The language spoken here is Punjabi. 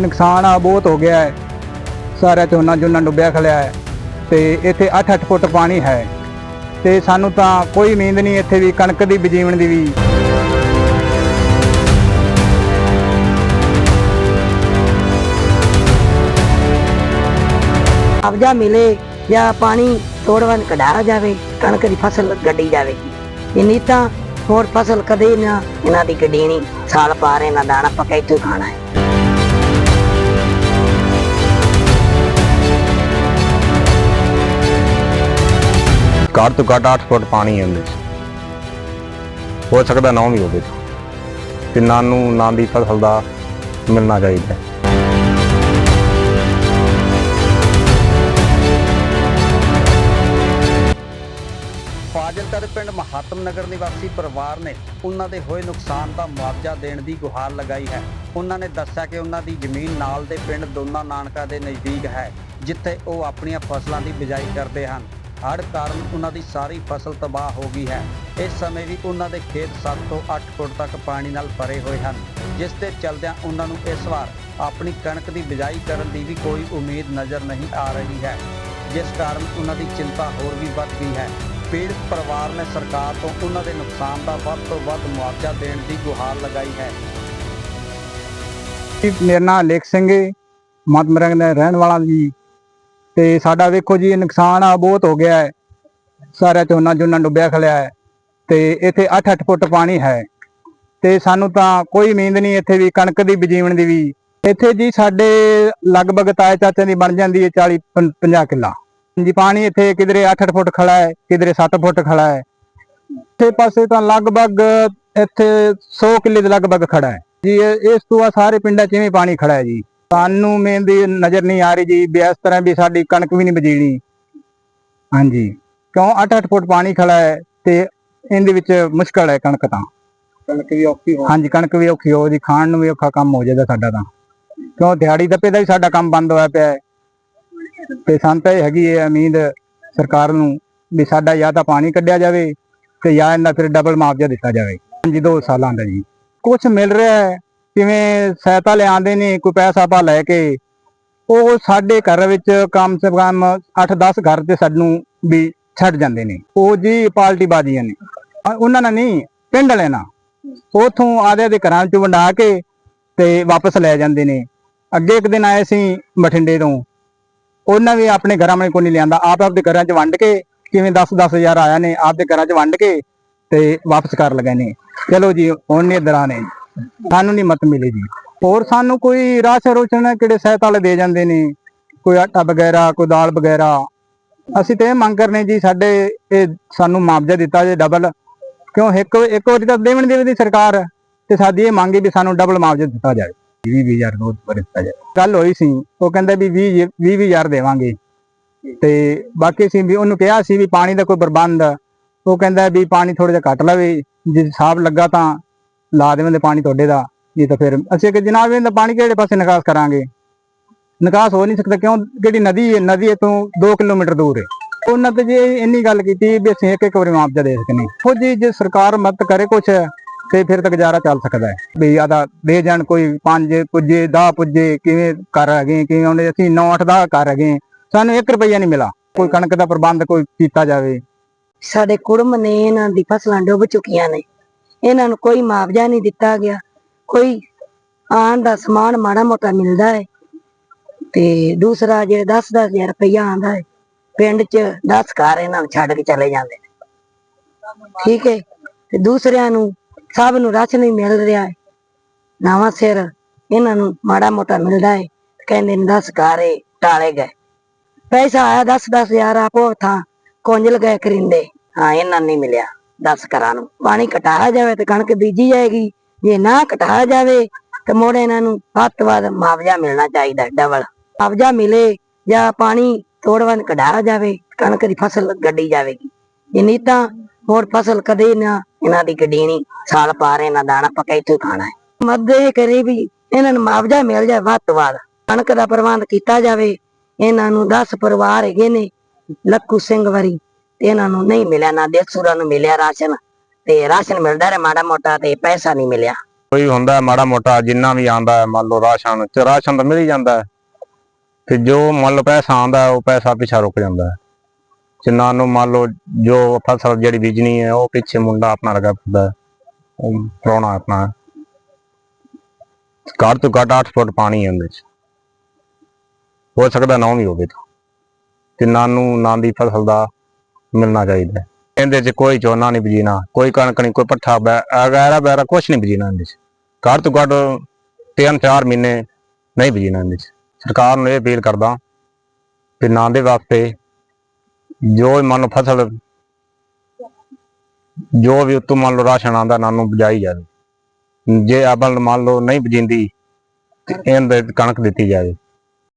ਨੁਕਸਾਨ ਆ, ਬਹੁਤ ਹੋ ਗਿਆ ਹੈ। ਸਾਰਾ ਝੋਨਾ ਝੋਨਾ ਡੁੱਬਿਆ ਖਲਿਆ ਹੈ ਤੇ ਇੱਥੇ 8-8 ਫੁੱਟ ਪਾਣੀ ਹੈ। ਤੇ ਸਾਨੂੰ ਤਾਂ ਕੋਈ ਉਮੀਦ ਨਹੀਂ ਇੱਥੇ ਵੀ ਕਣਕ ਦੀ ਬਜੀਵਣ ਦੀ ਵੀ। ਮੁਆਵਜ਼ਾ ਮਿਲੇ ਜਾਂ ਪਾਣੀ ਤੋੜਵਨ ਕਢਾਇਆ ਜਾਵੇ, ਕਣਕ ਦੀ ਫਸਲ ਗੱਡੀ ਜਾਵੇਗੀ ਇਹ ਨਹੀਂ ਤਾਂ ਹੋਰ ਫਸਲ ਕਦੇ ਨਾ ਇਹਨਾਂ ਦੀ ਗੱਡੀ ਨਹੀਂ, ਸਾਲ ਪਾਰ ਇਹਨਾਂ ਦਾਣਾ ਪੱਕਾ ਇੱਥੋਂ ਖਾਣਾ ਹੈ। ਘੱਟ ਤੋਂ ਘੱਟ 8 ਫੁੱਟ ਪਾਣੀ ਹੈ ਉਹਦੇ 'ਚ। ਹੋ ਸਕਦਾ ਨਾ ਵੀ ਹੋਵੇ। ਤੇ ਨਾ ਨੂੰ, ਨਾ ਦੀ ਫਸਲ ਦਾ ਮਿਲਣਾ ਚਾਹੀਦਾ। ਹੈ। ਫਾਜ਼ਿਲਕਾ ਦੇ ਪਿੰਡ ਮਹਾਤਮ ਨਗਰ ਨਿਵਾਸੀ ਪਰਿਵਾਰ ਨੇ ਉਹਨਾਂ ਦੇ ਹੋਏ ਨੁਕਸਾਨ ਦਾ ਮੁਆਵਜ਼ਾ ਦੇਣ ਦੀ ਗੁਹਾਰ ਲਗਾਈ ਹੈ। ਉਹਨਾਂ ਨੇ ਦੱਸਿਆ ਕਿ ਉਹਨਾਂ ਦੀ ਜ਼ਮੀਨ ਨਾਲ ਦੇ ਪਿੰਡ ਦੋਨਾ ਨਾਨਕਾ ਦੇ ਨਜ਼ਦੀਕ ਹੈ, ਜਿੱਥੇ ਉਹ ਆਪਣੀਆਂ ਫਸਲਾਂ ਦੀ ਬਿਜਾਈ ਕਰਦੇ ਹਨ। ਹੜ੍ਹ ਕਾਰਨ ਉਹਨਾਂ ਦੀ ਸਾਰੀ ਫਸਲ ਤਬਾਹ ਹੋ ਗਈ ਹੈ। ਇਸ ਸਮੇਂ ਵੀ ਉਹਨਾਂ ਦੇ ਖੇਤ 7 ਤੋਂ 8 ਫੁੱਟ ਤੱਕ ਪਾਣੀ ਨਾਲ ਭਰੇ ਹੋਏ ਹਨ, ਜਿਸ ਦੇ ਚਲਦਿਆਂ ਉਹਨਾਂ ਨੂੰ ਇਸ ਵਾਰ ਆਪਣੀ ਕਣਕ ਦੀ ਬਿਜਾਈ ਕਰਨ ਦੀ ਵੀ ਕੋਈ ਉਮੀਦ ਨਜ਼ਰ ਨਹੀਂ ਆ ਰਹੀ ਹੈ, ਜਿਸ ਕਾਰਨ ਉਹਨਾਂ ਦੀ ਚਿੰਤਾ ਹੋਰ ਵੀ ਵੱਧ ਗਈ ਹੈ। ਪੀੜਤ ਪਰਿਵਾਰ ਨੇ ਸਰਕਾਰ ਤੋਂ ਉਹਨਾਂ ਦੇ ਨੁਕਸਾਨ ਦਾ ਵੱਧ ਤੋਂ ਵੱਧ ਮੁਆਵਜ਼ਾ ਦੇਣ ਦੀ ਗੁਹਾਰ ਲਗਾਈ ਹੈ। ਮੇਰਾ ਨਾਮ ਲੇਖ ਸਿੰਘ ਹੈ। ਦਾ ਰਹਿਣ ਵਾਲਾ ਜੀ। ਤੇ ਸਾਡਾ ਵੇਖੋ ਜੀ ਨੁਕਸਾਨ ਆ, ਬਹੁਤ ਹੋ ਗਿਆ ਹੈ। ਸਾਰਾ ਝੋਨਾ ਝੋਨਾ ਡੁੱਬਿਆ ਖਲਿਆ ਹੈ। ਤੇ ਇੱਥੇ 8-8 ਫੁੱਟ ਪਾਣੀ ਹੈ। ਤੇ ਸਾਨੂੰ ਤਾਂ ਕੋਈ ਉਮੀਦ ਨਹੀਂ ਇੱਥੇ ਵੀ, ਕਣਕ ਦੀ ਬਜੀਵਣ ਦੀ ਵੀ। ਇੱਥੇ ਜੀ ਸਾਡੇ ਲਗਭਗ ਤਾਏ ਚਾਚੇ ਦੀ ਬਣ ਜਾਂਦੀ ਹੈ 40 50 ਕਿੱਲਾ। ਜੀ ਪਾਣੀ ਇੱਥੇ ਕਿਧਰੇ 8-8 ਫੁੱਟ ਖੜਾ ਹੈ, ਕਿਧਰੇ 7 ਫੁੱਟ ਖੜਾ ਹੈ। ਇੱਥੇ ਪਾਸੇ ਤਾਂ ਲਗਭਗ ਇੱਥੇ 100 ਕਿੱਲੇ ਦੇ ਲਗਭਗ ਖੜਾ ਹੈ। ਜੀ ਇਸ ਤੋਂ ਆ ਸਾਰੇ ਪਿੰਡਾਂ 'ਚ ਇਵੇਂ ਪਾਣੀ ਖੜਾ ਹੈ ਜੀ। ਸਾਨੂੰ ਮੇਨ ਦੀ ਨਜ਼ਰ ਨਹੀਂ ਆ ਰਹੀ ਜੀ ਵੀ ਇਸ ਤਰ੍ਹਾਂ ਵੀ ਸਾਡੀ ਕਣਕ ਵੀ ਨਹੀਂ ਬਜੀਣੀ ਹਾਂਜੀ। ਕਿਉਂ? 8-8 ਫੁੱਟ ਪਾਣੀ ਖੜਾ ਹੈ ਤੇ ਇਹਦੇ ਵਿੱਚ ਮੁਸ਼ਕਲ ਹੈ ਕਣਕ ਤਾਂ। ਕਣਕ ਵੀ ਔਖੀ ਹੋ ਹਾਂਜੀ ਕਣਕ ਵੀ ਔਖੀ ਹੋ ਜੀ ਖਾਣ ਨੂੰ ਵੀ ਔਖਾ ਕੰਮ ਹੋ ਜਾਏਗਾ ਸਾਡਾ ਤਾਂ। ਕਿਉਂ? ਦਿਹਾੜੀ ਦੱਪੇ ਦਾ ਵੀ ਸਾਡਾ ਕੰਮ ਬੰਦ ਹੋਇਆ ਪਿਆ ਹੈ। ਤੇ ਸਾਨੂੰ ਤਾਂ ਇਹ ਹੈਗੀ ਹੈ ਉਮੀਦ ਸਰਕਾਰ ਨੂੰ ਵੀ ਸਾਡਾ ਜਾਂ ਤਾਂ ਪਾਣੀ ਕੱਢਿਆ ਜਾਵੇ ਤੇ ਜਾਂ ਇਹਨਾਂ ਫਿਰ ਡਬਲ ਮੁਆਵਜ਼ਾ ਦਿੱਤਾ ਜਾਵੇ। ਹਾਂਜੀ ਦੋ ਸਾਲਾਂ ਦਾ ਜੀ। ਕੁਝ ਮਿਲ ਰਿਹਾ ਹੈ। ਕਿਵੇਂ ਸਹਾਇਤਾ ਲਿਆਉਂਦੇ ਨੇ, ਕੋਈ ਪੈਸਾ ਪਾ ਲੈ ਕੇ। ਉਹ ਸਾਡੇ ਘਰ ਵਿੱਚ ਕਮ ਸੇ ਕਮ 8-10 ਘਰ ਤੇ ਸਾਨੂੰ ਵੀ ਛੱਡ ਜਾਂਦੇ ਨੇ। ਉਹ ਜੀ ਪਾਲਟੀ ਬਾਜ਼ੀਆਂ ਨੇ ਉਹਨਾਂ ਨਾਲ ਨਹੀਂ, ਪਿੰਡ ਲੈਣਾ ਨਾਲ। ਉਥੋਂ ਆਦੇ ਦੇ ਘਰਾਂ ਚ ਵੰਡਾ ਕੇ ਤੇ ਵਾਪਸ ਲੈ ਜਾਂਦੇ ਨੇ। ਅੱਗੇ ਇੱਕ ਦਿਨ ਆਏ ਸੀ ਬਠਿੰਡੇ ਤੋਂ। ਉਹਨਾਂ ਵੀ ਆਪਣੇ ਘਰਾਂ ਵਿੱਚ ਕੋਈ ਨਹੀਂ ਲਿਆਂਦਾ। ਆਪ ਆਪਦੇ ਘਰਾਂ 'ਚ ਵੰਡ ਕੇ ਕਿਵੇਂ 10-10 ਹਜ਼ਾਰ ਆਇਆ ਨੇ, ਆਪਦੇ ਘਰਾਂ 'ਚ ਵੰਡ ਕੇ ਤੇ ਵਾਪਸ ਕਰ ਲਗਾਏ ਨੇ। ਚਲੋ ਜੀ, ਹੁਣ ਨੇ ਦਰਾਂ ਨੇ ਸਾਨੂੰ ਨਹੀਂ ਮਤ ਮਿਲੇ ਜੀ। ਹੋਰ ਸਾਨੂੰ ਕੋਈ ਰਾਸ਼ਨ ਰੋਸ਼ਨ ਕਿਹੜੇ ਸਹਾਇਤਾ ਵਾਲੇ ਦੇ ਜਾਂਦੇ ਨੇ? ਕੋਈ ਆਟਾ ਵਗੈਰਾ, ਕੋਈ ਦਾਲ ਵਗੈਰਾ। ਅਸੀਂ ਤੇ ਇਹ ਮੰਗ ਕਰਨੇ ਜੀ, ਸਾਡੇ ਇਹ ਸਾਨੂੰ ਮੁਆਵਜ਼ਾ ਦਿੱਤਾ ਜੇ ਡਬਲ ਕਿਉਂ? ਇੱਕ ਇੱਕ ਵਾਰੀ ਤਾਂ ਦੇਵਣ ਦੇਵੇ ਦੀ ਸਰਕਾਰ ਤੇ ਸਾਡੀ ਇਹ ਮੰਗ ਹੈ ਵੀ ਸਾਨੂੰ ਡਬਲ ਮੁਆਵਜ਼ਾ ਦਿੱਤਾ ਜਾਵੇ। 20 ਹਜ਼ਾਰ ਦਿੱਤਾ ਜਾਵੇ। ਗੱਲ ਹੋਈ ਸੀ, ਉਹ ਕਹਿੰਦਾ ਵੀ 20 20 ਹਜ਼ਾਰ ਦੇਵਾਂਗੇ। ਤੇ ਬਾਕੀ ਸੀ ਵੀ ਉਹਨੂੰ ਕਿਹਾ ਸੀ ਵੀ ਪਾਣੀ ਦਾ ਕੋਈ ਪ੍ਰਬੰਧ, ਉਹ ਕਹਿੰਦਾ ਵੀ ਪਾਣੀ ਥੋੜਾ ਜਿਹਾ ਘੱਟ ਲਵੇ। ਜੇ ਹਿਸਾਬ ਲੱਗਾ ਤਾਂ ਲਾ ਦੇਵਾਂਗੇ ਪਾਣੀ ਤੁਹਾਡੇ ਦਾ ਇਹ ਤਾਂ ਫਿਰ ਅਸੀਂ ਕਿ ਜਨਾਬ ਇਹਦਾ ਪਾਣੀ ਕਿਹੜੇ ਪਾਸੇ ਨਿਕਾਸ ਕਰਾਂਗੇ? ਨਿਕਾਸ ਹੋ ਨਹੀਂ ਸਕਦਾ ਕਿਉਂ? ਜਿਹੜੀ ਨਦੀ ਹੈ? ਨਦੀ ਤੋਂ 2 ਕਿਲੋਮੀਟਰ ਦੂਰ ਹੈ। ਉਹਨਾਂ ਤੇ ਜੇ ਇੰਨੀ ਗੱਲ ਕੀਤੀ ਵੀ ਅਸੀਂ ਇੱਕ ਇੱਕ ਵਾਰੀ ਮੁਆਵਜ਼ਾ ਦੇ ਸਕਨੇ। ਉਹ ਜੀ, ਜੇ ਸਰਕਾਰ ਮਦਦ ਕਰੇ ਕੁਛ, ਤੇ ਫਿਰ ਤਾਂ ਗੁਜ਼ਾਰਾ ਚੱਲ ਸਕਦਾ ਹੈ। ਵੀ ਆਦਾ ਦੇ ਜਾਣ ਕੋਈ ਪੰਜ ਪੁੱਜੇ 10 ਪੁੱਜੇ, ਕਿਵੇਂ ਕਰ ਹੈਗੇ, ਕਿਵੇਂ ਉਹਨੇ ਅਸੀਂ 9 8 10 ਕਰ ਹੈਗੇ। ਸਾਨੂੰ 1 ਰੁਪਈਆ ਨਹੀਂ ਮਿਲਾ। ਕੋਈ ਕਣਕ ਦਾ ਪ੍ਰਬੰਧ ਕੋਈ ਕੀਤਾ ਜਾਵੇ। ਸਾਡੇ ਕੁੜਮ ਨੇ ਇਹਨਾਂ ਦੀ ਫਸਲਾਂ ਡੁੱਬ ਚੁੱਕੀਆਂ ਨੇ। ਇਹਨਾਂ ਨੂੰ ਕੋਈ ਮੁਆਵਜ਼ਾ ਨਹੀਂ ਦਿੱਤਾ ਗਿਆ। ਕੋਈ ਆਣ ਦਾ ਸਮਾਨ ਮਾੜਾ ਮੋਟਾ ਮਿਲਦਾ ਹੈ ਤੇ ਦੂਸਰਾ ਜੇ 10 ਹਜ਼ਾਰ ਰੁਪਇਆ ਆਂਦਾ ਹੈ, ਪਿੰਡ 'ਚ 10 ਘਰ ਇਹਨਾਂ ਨੂੰ ਛੱਡ ਕੇ ਚਲੇ ਜਾਂਦੇ ਨੇ। ਠੀਕ ਹੈ? ਤੇ ਦੂਸਰਿਆਂ ਨੂੰ ਸਭ ਨੂੰ ਰਾਸ਼ਨ ਹੀ ਮਿਲ ਰਿਹਾ ਹੈ। ਨਵਾਂ ਸਿਰ ਇਹਨਾਂ ਨੂੰ ਮਾੜਾ ਮੋਟਾ ਮਿਲਦਾ ਹੈ। ਕਹਿੰਦੇ ਨੇ 10 ਘਰ ਇਹ ਟਾਲੇ ਗਏ। ਪੈਸਾ ਆਇਆ 10 10 ਹਜ਼ਾਰ ਆਪੋ ਥਾਂ ਕੁੰਜਲ ਗਏ ਕਰਿੰਦੇ। ਹਾਂ, ਇਹਨਾਂ ਨੂੰ ਨਹੀਂ ਮਿਲਿਆ। 10 ਘਰਾਂ ਨੂੰ ਪਾਣੀ ਘਟਾਇਆ ਜਾਵੇ ਤੇ ਕਣਕ ਬੀਜੀ ਜਾਏਗੀ। ਜੇ ਨਾ ਘਟਾਇਆ ਜਾਵੇ ਤੇ ਮੋੜ ਇਹਨਾਂ ਨੂੰ ਵੱਧ ਤੋਂ ਵੱਧ ਮੁਆਵਜ਼ਾ ਮਿਲਣਾ ਚਾਹੀਦਾ ਡਬਲ ਮੁਆਵਜ਼ਾ ਮਿਲੇ ਜਾਂ ਪਾਣੀ ਤੋੜਵਨ ਕਢਾਇਆ ਜਾਵੇ, ਕਣਕ ਦੀ ਫਸਲ ਗੱਡੀ ਜਾਵੇਗੀ। ਜੇ ਨਹੀਂ ਤਾਂ ਹੋਰ ਫਸਲ ਕਦੇ ਨਾ ਇਹਨਾਂ ਦੀ ਗੱਡੀਣੀ ਸਾਲ ਪਾਰ ਇਹਨਾਂ ਦਾਣਾ ਪੱਕਾ ਇੱਥੋਂ ਖਾਣਾ ਹੈ। ਮਦਦ ਇਹ ਕਰੇ ਵੀ ਇਹਨਾਂ ਨੂੰ ਮੁਆਵਜ਼ਾ ਮਿਲ ਜਾਏ ਵੱਧ ਤੋਂ ਵੱਧ ਕਣਕ ਦਾ ਪ੍ਰਬੰਧ ਕੀਤਾ ਜਾਵੇ, ਇਹਨਾਂ ਨੂੰ 10 ਪਰਿਵਾਰ ਹੈਗੇ ਨੇ ਲੱਕੂ ਸਿੰਘ ਵਰੀ। ਤੇ ਇਹਨਾਂ ਨੂੰ ਨਹੀਂ ਮਿਲਿਆ ਨਾ ਦੇਸੂਰਾ ਨੂੰ ਮਿਲਿਆ ਰਾਸ਼ਨ ਤੇ ਰਾਸ਼ਨ ਮਿਲਦਾ ਰਿਹਾ ਮਾੜਾ ਮੋਟਾ ਤੇ ਪੈਸਾ ਨਹੀਂ ਮਿਲਿਆ ਕੋਈ ਹੁੰਦਾ ਹੈ ਮਾੜਾ ਮੋਟਾ ਜਿੰਨਾ ਵੀ ਆਂਦਾ ਹੈ ਮੰਨ ਲਓ ਰਾਸ਼ਨ ਤੇ ਰਾਸ਼ਨ ਤਾਂ ਮਿਲ ਹੀ ਜਾਂਦਾ ਹੈ ਤੇ ਜੋ ਮੰਨ ਲਓ ਪੈਸਾ ਆਂਦਾ ਉਹ ਪੈਸਾ ਪਿੱਛਾ ਰੁਕ ਜਾਂਦਾ ਹੈ ਜਿੰਨਾਂ ਨੂੰ ਮੰਨ ਲਓ ਜੋ ਫਸਲ ਜਿਹੜੀ ਬੀਜਣੀ ਹੈ ਉਹ ਪਿੱਛੇ ਮੁੰਡਾ ਆਪਣਾ ਲਗਾ ਫਿਰਦਾ ਹੈ ਉਹ ਪ੍ਰਾਹੁਣਾ ਆਪਣਾ ਘੱਟ ਤੋਂ ਘੱਟ 8 ਫੁੱਟ ਪਾਣੀ ਹੈ ਉਹਦੇ ਚ ਹੋ ਸਕਦਾ ਨਾ ਵੀ ਹੋਵੇ ਤਿੰਨਾਂ ਨੂੰ ਨਾਂ ਦੀ ਫਸਲ ਦਾ ਮਿਲਣਾ ਚਾਹੀਦਾ ਇਹਦੇ 'ਚ ਕੋਈ ਝੋਨਾ ਨਹੀਂ ਬੀਜਣਾ, ਕੋਈ ਕਣਕ ਨਹੀਂ, ਕੋਈ ਪੱਠਾ ਵਗੈਰਾ ਵਗੈਰਾ ਕੁਛ ਨਹੀਂ ਬੀਜਣਾ ਇਹਦੇ 'ਚ। ਘੱਟ ਤੋਂ ਘੱਟ ਤਿੰਨ ਚਾਰ ਮਹੀਨੇ ਨਹੀਂ ਬੀਜਣਾ ਇਹਦੇ 'ਚ। ਸਰਕਾਰ ਨੂੰ ਇਹ ਅਪੀਲ ਕਰਦਾ ਕਿ ਨਾਂ ਦੇ ਵਾਸਤੇ ਜੋ ਮੰਨ ਲਓ ਫਸਲ, ਜੋ ਵੀ ਉਤੋਂ ਮੰਨ ਲਓ ਰਾਸ਼ਨ ਆਂਦਾ ਨਾਂ ਨੂੰ ਬਜਾਈ ਜਾਵੇ। ਜੇ ਆਪਲ ਮੰਨ ਲਓ ਨਹੀਂ ਬਜਿੰਦੀ ਤੇ ਇਹਦੇ ਕਣਕ ਦਿੱਤੀ ਜਾਵੇ।